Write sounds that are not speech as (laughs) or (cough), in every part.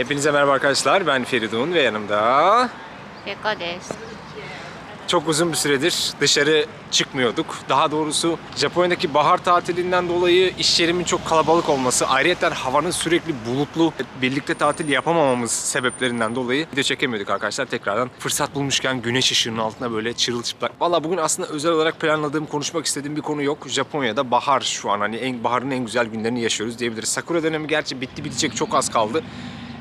Hepinize merhaba arkadaşlar. Ben Feridun ve yanımda... Beka des. Çok uzun bir süredir dışarı çıkmıyorduk. Daha doğrusu Japonya'daki bahar tatilinden dolayı iş yerimin çok kalabalık olması, ayrıyeten havanın sürekli bulutlu, birlikte tatil yapamamamız sebeplerinden dolayı video çekemiyorduk arkadaşlar. Tekrardan fırsat bulmuşken güneş ışığının altına böyle çırılçıplak. Valla bugün aslında özel olarak planladığım, konuşmak istediğim bir konu yok. Japonya'da bahar şu an hani en, baharın en güzel günlerini yaşıyoruz diyebiliriz. Sakura dönemi gerçi bitti bitecek çok az kaldı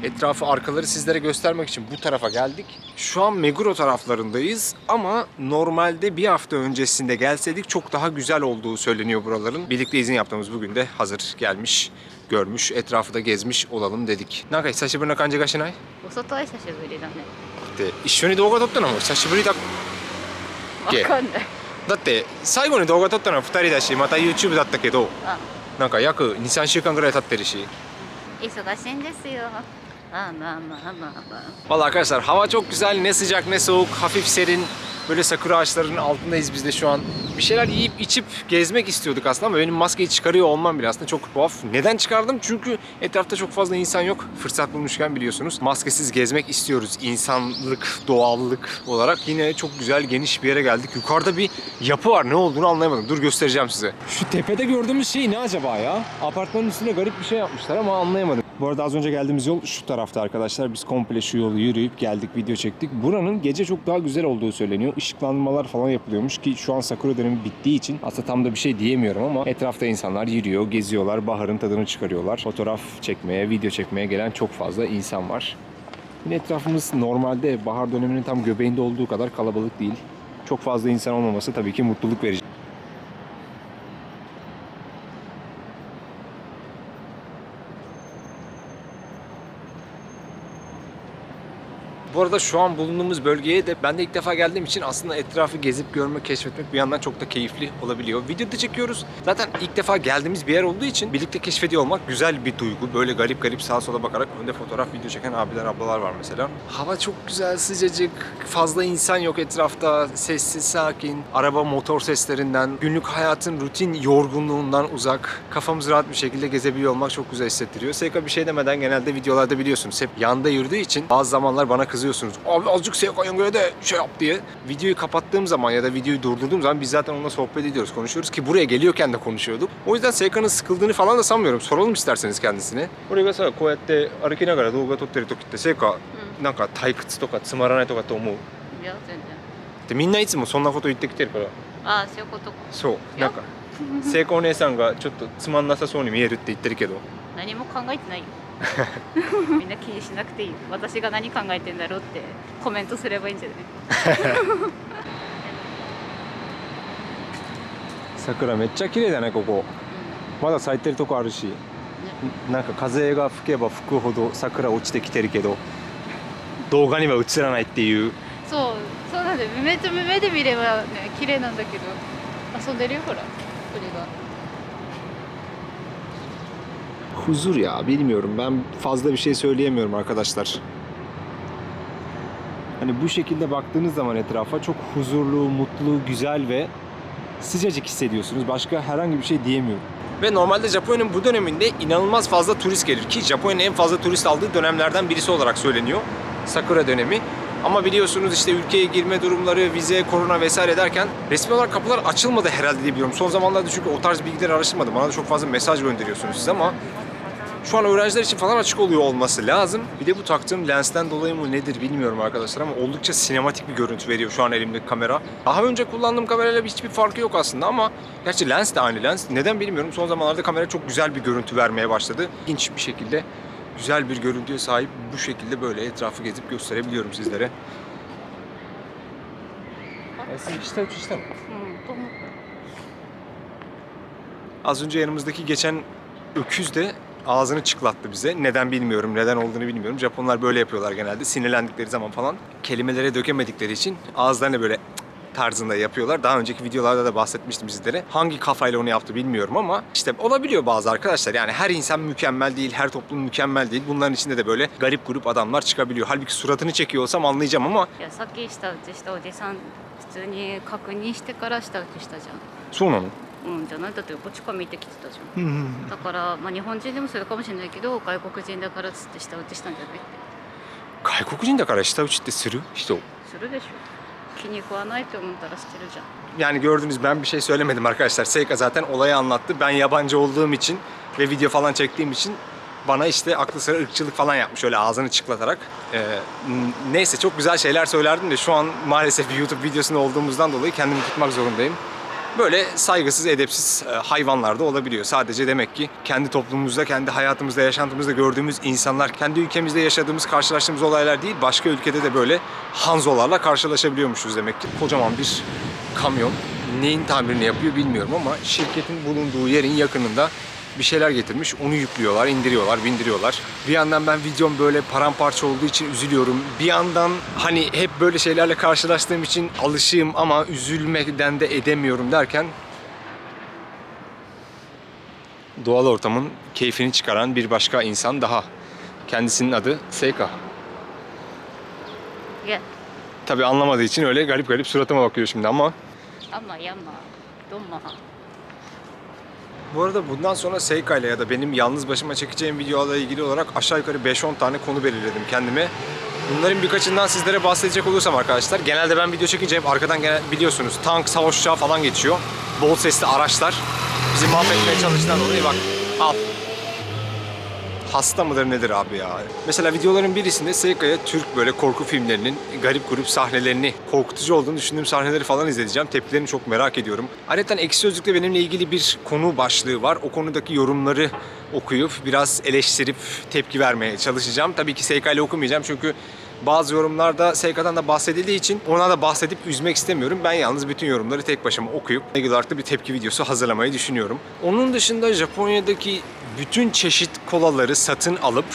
Etrafı arkaları sizlere göstermek için bu tarafa geldik. Şu an Meguro taraflarındayız ama normalde bir hafta öncesinde gelseydik çok daha güzel olduğu söyleniyor buraların. Birlikte izin yaptığımız bugün de hazır gelmiş, görmüş, etrafı da gezmiş olalım dedik. なんか久しぶりな感じがしないお外は久しぶりだねで一緒に動画撮ったのも久しぶりだわかんないだって最後に動画撮ったのは2人だしまた YouTube だったけどあなんか約23週間ぐらい経ってるし忙しいんですよ Valla arkadaşlar hava çok güzel. Ne sıcak ne soğuk. Hafif serin. Böyle sakura ağaçlarının altındayız biz de şu an. Bir şeyler yiyip içip gezmek istiyorduk aslında ama benim maskeyi çıkarıyor olmam bile aslında çok tuhaf. Neden çıkardım? Çünkü etrafta çok fazla insan yok. Fırsat bulmuşken biliyorsunuz maskesiz gezmek istiyoruz. İnsanlık, doğallık olarak yine çok güzel geniş bir yere geldik. Yukarıda bir yapı var. Ne olduğunu anlayamadım. Dur göstereceğim size. Şu tepede gördüğümüz şey ne acaba ya? Apartmanın üstüne garip bir şey yapmışlar ama anlayamadım. Bu arada az önce geldiğimiz yol şu tarafta arkadaşlar. Biz komple şu yolu yürüyüp geldik, video çektik. Buranın gece çok daha güzel olduğu söyleniyor. Işıklandırmalar falan yapılıyormuş ki şu an sakura dönemi bittiği için aslında tam da bir şey diyemiyorum ama etrafta insanlar yürüyor, geziyorlar, baharın tadını çıkarıyorlar. Fotoğraf çekmeye, video çekmeye gelen çok fazla insan var. Yine etrafımız normalde bahar döneminin tam göbeğinde olduğu kadar kalabalık değil. Çok fazla insan olmaması tabii ki mutluluk verici. Bu arada şu an bulunduğumuz bölgeye de ben de ilk defa geldiğim için aslında etrafı gezip görmek, keşfetmek bir yandan çok da keyifli olabiliyor. Videoda çekiyoruz. Zaten ilk defa geldiğimiz bir yer olduğu için birlikte keşfediyor olmak güzel bir duygu. Böyle garip garip sağa sola bakarak önde fotoğraf, video çeken abiler, ablalar var mesela. Hava çok güzel, sıcacık. Fazla insan yok etrafta. Sessiz, sakin. Araba, motor seslerinden, günlük hayatın rutin yorgunluğundan uzak. Kafamız rahat bir şekilde gezebiliyor olmak çok güzel hissettiriyor. Seyka bir şey demeden genelde videolarda biliyorsunuz hep yanda yürüdüğü için bazı zamanlar bana kızıyorsunuz. Abi azıcık Seyka'ya göre de şey yap diye. Videoyu kapattığım zaman ya da videoyu durdurduğum zaman biz zaten onunla sohbet ediyoruz, konuşuyoruz ki buraya geliyorken de konuşuyorduk. O yüzden Seyka'nın sıkıldığını falan da sanmıyorum. Soralım isterseniz kendisine. 俺がさこうやって歩きながら動画撮ってる時って聖火なんか退屈とかつまらないとかって思ういや全然でみんないつもそんなこと言ってきてるからああそういうことかそうなんか聖子お姉さんがちょっとつまんなさそうに見えるって言ってるけど何も考えてないよみんな気にしなくていい。私が何考えてんだろうってコメントすればいいんじゃない？(laughs) 桜めっちゃ綺麗だねここ。まだ咲いてるとこあるし。なんか風が吹けば吹くほど桜落ちてきてるけど動画には映らないっていう。そうそうなんだよ。目で見ればね綺麗なんだけど。遊んでるよほら鳥が Huzur ya bilmiyorum ben fazla bir şey söyleyemiyorum arkadaşlar. Hani bu şekilde baktığınız zaman etrafa çok huzurlu, mutlu, güzel ve sıcacık hissediyorsunuz. Başka herhangi bir şey diyemiyorum. Ve normalde Japonya'nın bu döneminde inanılmaz fazla turist gelir ki Japonya'nın en fazla turist aldığı dönemlerden birisi olarak söyleniyor. Sakura dönemi. Ama biliyorsunuz işte ülkeye girme durumları, vize, korona vesaire derken resmi olarak kapılar açılmadı herhalde diye biliyorum. Son zamanlarda çünkü o tarz bilgileri araştırmadım. Bana da çok fazla mesaj gönderiyorsunuz siz ama şu an öğrenciler için falan açık oluyor olması lazım. Bir de bu taktığım lensten dolayı mı nedir bilmiyorum arkadaşlar ama oldukça sinematik bir görüntü veriyor şu an elimdeki kamera. Daha önce kullandığım kamerayla hiçbir farkı yok aslında ama gerçi lens de aynı lens. Neden bilmiyorum. Son zamanlarda kamera çok güzel bir görüntü vermeye başladı. İlginç bir şekilde güzel bir görüntüye sahip bu şekilde böyle etrafı gezip gösterebiliyorum sizlere. E, siz işte işte? Hmm, Az önce yanımızdaki geçen öküz de ağzını çıklattı bize. Neden bilmiyorum, neden olduğunu bilmiyorum. Japonlar böyle yapıyorlar genelde. Sinirlendikleri zaman falan kelimelere dökemedikleri için ağızlarını böyle tarzında yapıyorlar. Daha önceki videolarda da bahsetmiştim sizlere. Hangi kafayla onu yaptı bilmiyorum ama işte olabiliyor bazı arkadaşlar. Yani her insan mükemmel değil, her toplum mükemmel değil. Bunların içinde de böyle garip grup adamlar çıkabiliyor. Halbuki suratını çekiyor olsam anlayacağım ama いやさっき舌打ちしたおじさん普通に確認してから舌打ちしたじゃん sonra onu. うんじゃないだってこっちから見てきてたじゃんだから、まあ、日本人でもそれかもしれないけど外国人だからっつって舌打ちしたんじゃないって外国人だから舌打ちってする人するでしょ気に食わないって思ったらしてるじゃん Yani gördünüz ben bir şey söylemedim arkadaşlar. Seyka zaten olayı anlattı. Ben yabancı olduğum için ve video falan çektiğim için bana işte aklı sıra ırkçılık falan yapmış öyle ağzını çıklatarak. Ee, n- neyse çok güzel şeyler söylerdim de şu an maalesef bir YouTube videosunda olduğumuzdan dolayı kendimi tutmak zorundayım. Böyle saygısız, edepsiz e, hayvanlar da olabiliyor. Sadece demek ki kendi toplumumuzda, kendi hayatımızda, yaşantımızda gördüğümüz insanlar, kendi ülkemizde yaşadığımız, karşılaştığımız olaylar değil, başka ülkede de böyle hanzolarla karşılaşabiliyormuşuz demek ki. Kocaman bir kamyon neyin tamirini yapıyor bilmiyorum ama şirketin bulunduğu yerin yakınında bir şeyler getirmiş. Onu yüklüyorlar, indiriyorlar, bindiriyorlar. Bir yandan ben videom böyle paramparça olduğu için üzülüyorum. Bir yandan hani hep böyle şeylerle karşılaştığım için alışığım ama üzülmekten de edemiyorum derken doğal ortamın keyfini çıkaran bir başka insan daha. Kendisinin adı Seika. Yeah. Tabii anlamadığı için öyle garip garip suratıma bakıyor şimdi ama. Ama yama, doma. Bu arada bundan sonra Seika ile ya da benim yalnız başıma çekeceğim videolarla ilgili olarak aşağı yukarı 5-10 tane konu belirledim kendime. Bunların birkaçından sizlere bahsedecek olursam arkadaşlar genelde ben video çekince hep arkadan genel, biliyorsunuz tank, savaş uçağı falan geçiyor. Bol sesli araçlar. Bizi mahvetmeye çalıştılar dolayı bak al. Hasta mıdır nedir abi ya? Mesela videoların birisinde Seika'ya Türk böyle korku filmlerinin garip grup sahnelerini, korkutucu olduğunu düşündüğüm sahneleri falan izleyeceğim. Tepkilerini çok merak ediyorum. Ayrıca Ekşi Sözlük'te benimle ilgili bir konu başlığı var. O konudaki yorumları okuyup biraz eleştirip tepki vermeye çalışacağım. Tabii ki Seika ile okumayacağım çünkü bazı yorumlarda Seika'dan da bahsedildiği için ona da bahsedip üzmek istemiyorum. Ben yalnız bütün yorumları tek başıma okuyup ilgili olarak da bir tepki videosu hazırlamayı düşünüyorum. Onun dışında Japonya'daki bütün çeşit kolaları satın alıp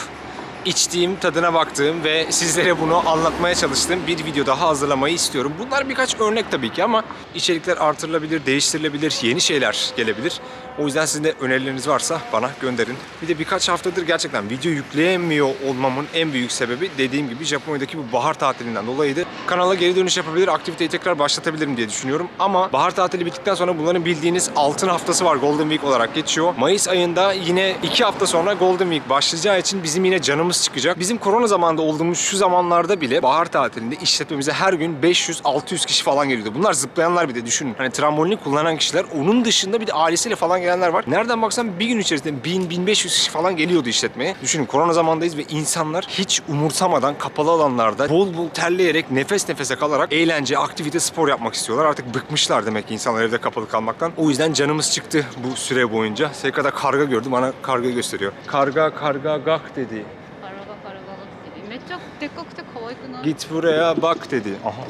içtiğim, tadına baktığım ve sizlere bunu anlatmaya çalıştığım bir video daha hazırlamayı istiyorum. Bunlar birkaç örnek tabii ki ama içerikler artırılabilir, değiştirilebilir, yeni şeyler gelebilir. O yüzden sizin de önerileriniz varsa bana gönderin. Bir de birkaç haftadır gerçekten video yükleyemiyor olmamın en büyük sebebi dediğim gibi Japonya'daki bu bahar tatilinden dolayıydı. Kanala geri dönüş yapabilir, aktiviteyi tekrar başlatabilirim diye düşünüyorum. Ama bahar tatili bittikten sonra bunların bildiğiniz altın haftası var. Golden Week olarak geçiyor. Mayıs ayında yine iki hafta sonra Golden Week başlayacağı için bizim yine canımız çıkacak. Bizim korona zamanında olduğumuz şu zamanlarda bile bahar tatilinde işletmemize her gün 500-600 kişi falan geliyordu. Bunlar zıplayanlar bir de düşünün. Hani trambolini kullanan kişiler. Onun dışında bir de ailesiyle falan gelenler var. Nereden baksan bir gün içerisinde 1000-1500 kişi falan geliyordu işletmeye. Düşünün korona zamandayız ve insanlar hiç umursamadan kapalı alanlarda bol bol terleyerek nefes nefese kalarak eğlence, aktivite, spor yapmak istiyorlar. Artık bıkmışlar demek ki insanlar evde kapalı kalmaktan. O yüzden canımız çıktı bu süre boyunca. Sekada karga gördüm bana karga gösteriyor. Karga karga gak dedi. 体が体がってめっちゃでっかくて可愛くない Git buraya bak dedi. Aha.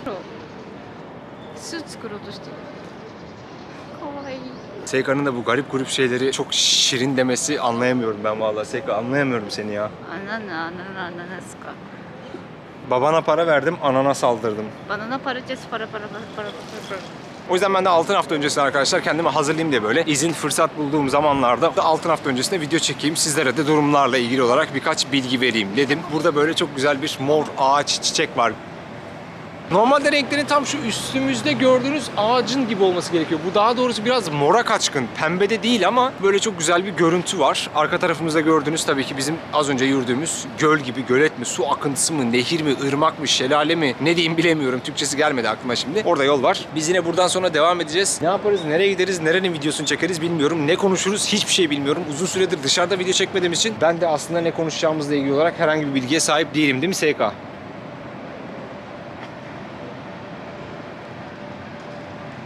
スーツ作ろうとしてる可愛い Seyka'nın da bu garip grup şeyleri çok şirin demesi anlayamıyorum ben vallahi. Seyka anlayamıyorum seni ya. Anana anana ananaska. Babana para verdim, anana saldırdım. Banana parçası para para para para para. O yüzden ben de altın hafta öncesinde arkadaşlar kendimi hazırlayayım diye böyle izin fırsat bulduğum zamanlarda da altın hafta öncesinde video çekeyim. Sizlere de durumlarla ilgili olarak birkaç bilgi vereyim dedim. Burada böyle çok güzel bir mor ağaç çiçek var. Normalde renklerin tam şu üstümüzde gördüğünüz ağacın gibi olması gerekiyor. Bu daha doğrusu biraz mora kaçkın. Pembede değil ama böyle çok güzel bir görüntü var. Arka tarafımızda gördüğünüz tabii ki bizim az önce yürüdüğümüz göl gibi gölet mi, su akıntısı mı, nehir mi, ırmak mı, şelale mi ne diyeyim bilemiyorum. Türkçesi gelmedi aklıma şimdi. Orada yol var. Biz yine buradan sonra devam edeceğiz. Ne yaparız, nereye gideriz, nerenin videosunu çekeriz bilmiyorum. Ne konuşuruz hiçbir şey bilmiyorum. Uzun süredir dışarıda video çekmediğim için ben de aslında ne konuşacağımızla ilgili olarak herhangi bir bilgiye sahip değilim değil mi SK?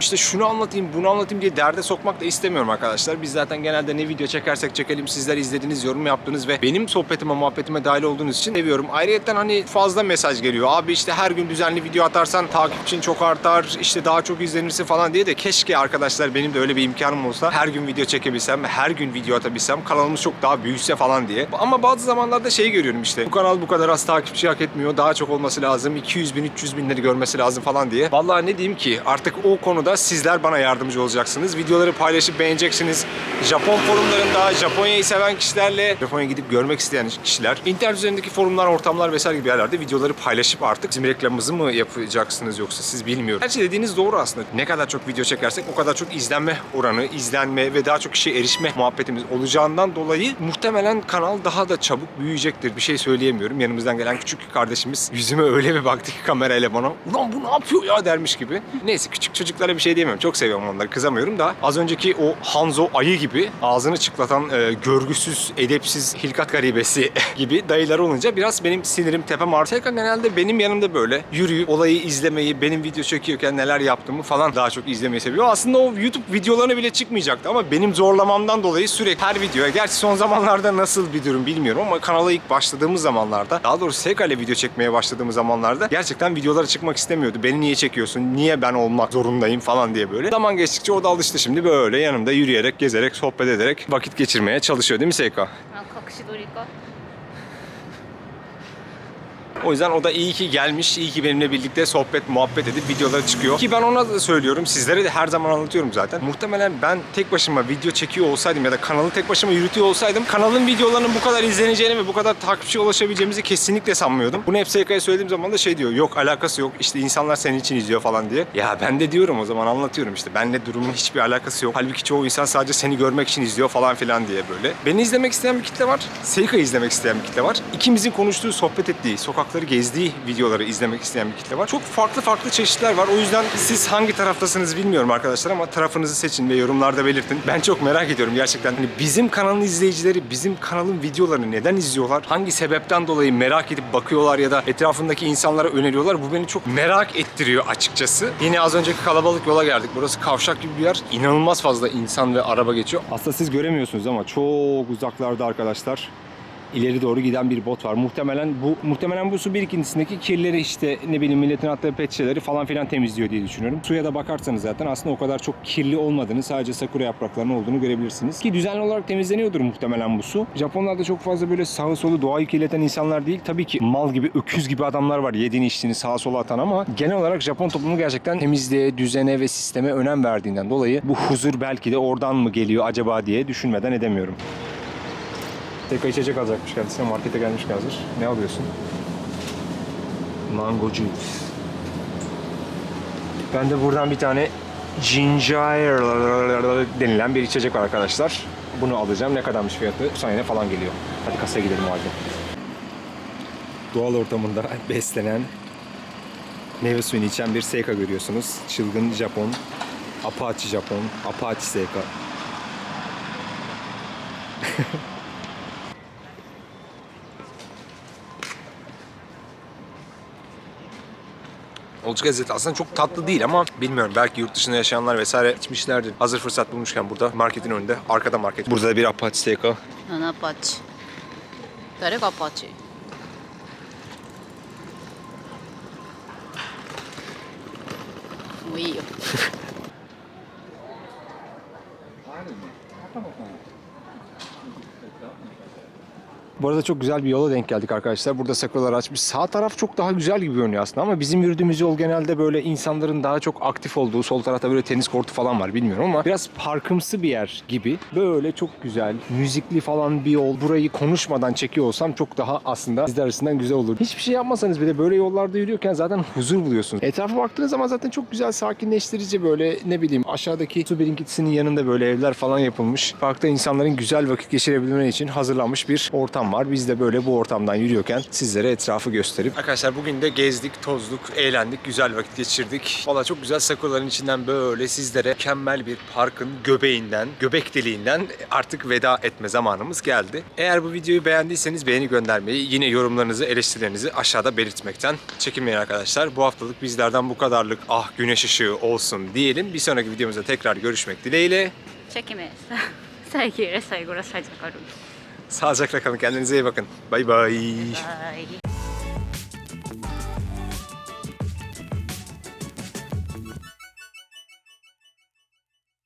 İşte şunu anlatayım, bunu anlatayım diye derde sokmak da istemiyorum arkadaşlar. Biz zaten genelde ne video çekersek çekelim sizler izlediniz, yorum yaptınız ve benim sohbetime, muhabbetime dahil olduğunuz için seviyorum. Ayrıca hani fazla mesaj geliyor. Abi işte her gün düzenli video atarsan takipçin çok artar, işte daha çok izlenirsin falan diye de keşke arkadaşlar benim de öyle bir imkanım olsa her gün video çekebilsem her gün video atabilsem kanalımız çok daha büyüse falan diye. Ama bazı zamanlarda şey görüyorum işte. Bu kanal bu kadar az takipçi hak etmiyor. Daha çok olması lazım. 200 bin, 300 binleri görmesi lazım falan diye. Vallahi ne diyeyim ki artık o konuda da sizler bana yardımcı olacaksınız. Videoları paylaşıp beğeneceksiniz. Japon forumlarında Japonya'yı seven kişilerle, Japonya'ya gidip görmek isteyen kişiler, internet üzerindeki forumlar, ortamlar vesaire gibi yerlerde videoları paylaşıp artık bizim reklamımızı mı yapacaksınız yoksa siz bilmiyorum. Gerçi dediğiniz doğru aslında. Ne kadar çok video çekersek o kadar çok izlenme oranı, izlenme ve daha çok kişiye erişme muhabbetimiz olacağından dolayı muhtemelen kanal daha da çabuk büyüyecektir. Bir şey söyleyemiyorum. Yanımızdan gelen küçük kardeşimiz yüzüme öyle bir baktı ki kamerayla bana ulan bu ne yapıyor ya dermiş gibi. Neyse küçük çocuklara bir şey diyemiyorum. Çok seviyorum onları. Kızamıyorum da az önceki o Hanzo ayı gibi ağzını çıklatan e, görgüsüz, edepsiz, hilkat garibesi (laughs) gibi dayıları olunca biraz benim sinirim tepem artıyor. Genelde benim yanımda böyle yürüyüp olayı izlemeyi, benim video çekiyorken neler yaptığımı falan daha çok izlemeyi seviyor. Aslında o YouTube videolarına bile çıkmayacaktı ama benim zorlamamdan dolayı sürekli her videoya, gerçi son zamanlarda nasıl bir durum bilmiyorum ama kanala ilk başladığımız zamanlarda, daha doğrusu ile video çekmeye başladığımız zamanlarda gerçekten videolara çıkmak istemiyordu. Beni niye çekiyorsun, niye ben olmak zorundayım falan falan diye böyle. Zaman geçtikçe o da alıştı şimdi böyle yanımda yürüyerek, gezerek, sohbet ederek vakit geçirmeye çalışıyor değil mi Seyka? 아, 각시돌이가 o yüzden o da iyi ki gelmiş, iyi ki benimle birlikte sohbet, muhabbet edip videoları çıkıyor. Ki ben ona da söylüyorum, sizlere de her zaman anlatıyorum zaten. Muhtemelen ben tek başıma video çekiyor olsaydım ya da kanalı tek başıma yürütüyor olsaydım kanalın videolarının bu kadar izleneceğini ve bu kadar takipçiye ulaşabileceğimizi kesinlikle sanmıyordum. Bunu hep SK'ya söylediğim zaman da şey diyor, yok alakası yok, işte insanlar senin için izliyor falan diye. Ya ben de diyorum o zaman anlatıyorum işte. Benle durumun hiçbir alakası yok. Halbuki çoğu insan sadece seni görmek için izliyor falan filan diye böyle. Beni izlemek isteyen bir kitle var. Seika'yı izlemek isteyen bir kitle var. İkimizin konuştuğu, sohbet ettiği, sokakları gezdiği videoları izlemek isteyen bir kitle var. Çok farklı farklı çeşitler var. O yüzden siz hangi taraftasınız bilmiyorum arkadaşlar ama tarafınızı seçin ve yorumlarda belirtin. Ben çok merak ediyorum gerçekten. Hani bizim kanalın izleyicileri bizim kanalın videolarını neden izliyorlar? Hangi sebepten dolayı merak edip bakıyorlar ya da etrafındaki insanlara öneriyorlar? Bu beni çok merak ettiriyor açıkçası. Yine az önceki kalabalık yola geldik. Burası kavşak gibi bir yer. İnanılmaz fazla insan ve araba geçiyor. Aslında siz göremiyorsunuz ama çok uzaklarda arkadaşlar ileri doğru giden bir bot var. Muhtemelen bu muhtemelen bu su birikintisindeki kirleri işte ne bileyim milletin attığı pet şişeleri falan filan temizliyor diye düşünüyorum. Suya da bakarsanız zaten aslında o kadar çok kirli olmadığını sadece sakura yapraklarının olduğunu görebilirsiniz. Ki düzenli olarak temizleniyordur muhtemelen bu su. Japonlar da çok fazla böyle sağı solu doğayı kirleten insanlar değil. Tabii ki mal gibi öküz gibi adamlar var yediğini içtiğini sağa sola atan ama genel olarak Japon toplumu gerçekten temizliğe, düzene ve sisteme önem verdiğinden dolayı bu huzur belki de oradan mı geliyor acaba diye düşünmeden edemiyorum. Tekrar içecek alacakmış kendisine. Markete gelmiş hazır. Ne alıyorsun? Mango juice. Ben de buradan bir tane ginger denilen bir içecek var arkadaşlar. Bunu alacağım. Ne kadarmış fiyatı? 90 yene falan geliyor. Hadi kasaya gidelim o halde. Doğal ortamında (laughs) beslenen meyve suyunu içen bir Seika görüyorsunuz. Çılgın Japon, Apache Japon, Apache Seika. (laughs) Olçuk lezzeti aslında çok tatlı değil ama bilmiyorum belki yurt dışında yaşayanlar vesaire içmişlerdir. Hazır fırsat bulmuşken burada marketin önünde arkada market. Burada da bir apache steak'a. Lan apache. Direkt apache. Uyuyor. (laughs) Bu arada çok güzel bir yola denk geldik arkadaşlar. Burada sakuralar açmış. Sağ taraf çok daha güzel gibi görünüyor aslında ama bizim yürüdüğümüz yol genelde böyle insanların daha çok aktif olduğu, sol tarafta böyle tenis kortu falan var bilmiyorum ama biraz parkımsı bir yer gibi. Böyle çok güzel, müzikli falan bir yol. Burayı konuşmadan çekiyor olsam çok daha aslında sizler arasından güzel olur. Hiçbir şey yapmasanız bile böyle yollarda yürüyorken zaten huzur buluyorsunuz. Etrafa baktığınız zaman zaten çok güzel, sakinleştirici böyle ne bileyim aşağıdaki su birikintisinin yanında böyle evler falan yapılmış. Parkta insanların güzel vakit geçirebilmeleri için hazırlanmış bir ortam var. Biz de böyle bu ortamdan yürüyorken sizlere etrafı gösterip. Arkadaşlar bugün de gezdik, tozduk, eğlendik, güzel vakit geçirdik. Valla çok güzel sakuraların içinden böyle sizlere mükemmel bir parkın göbeğinden, göbek deliğinden artık veda etme zamanımız geldi. Eğer bu videoyu beğendiyseniz beğeni göndermeyi, yine yorumlarınızı, eleştirilerinizi aşağıda belirtmekten çekinmeyin arkadaşlar. Bu haftalık bizlerden bu kadarlık ah güneş ışığı olsun diyelim. Bir sonraki videomuzda tekrar görüşmek dileğiyle. Çekimi. (laughs) Sevgiyle, saygıyla, saygılarım. Sağlıcakla kalın. Kendinize iyi bakın. Bay bay.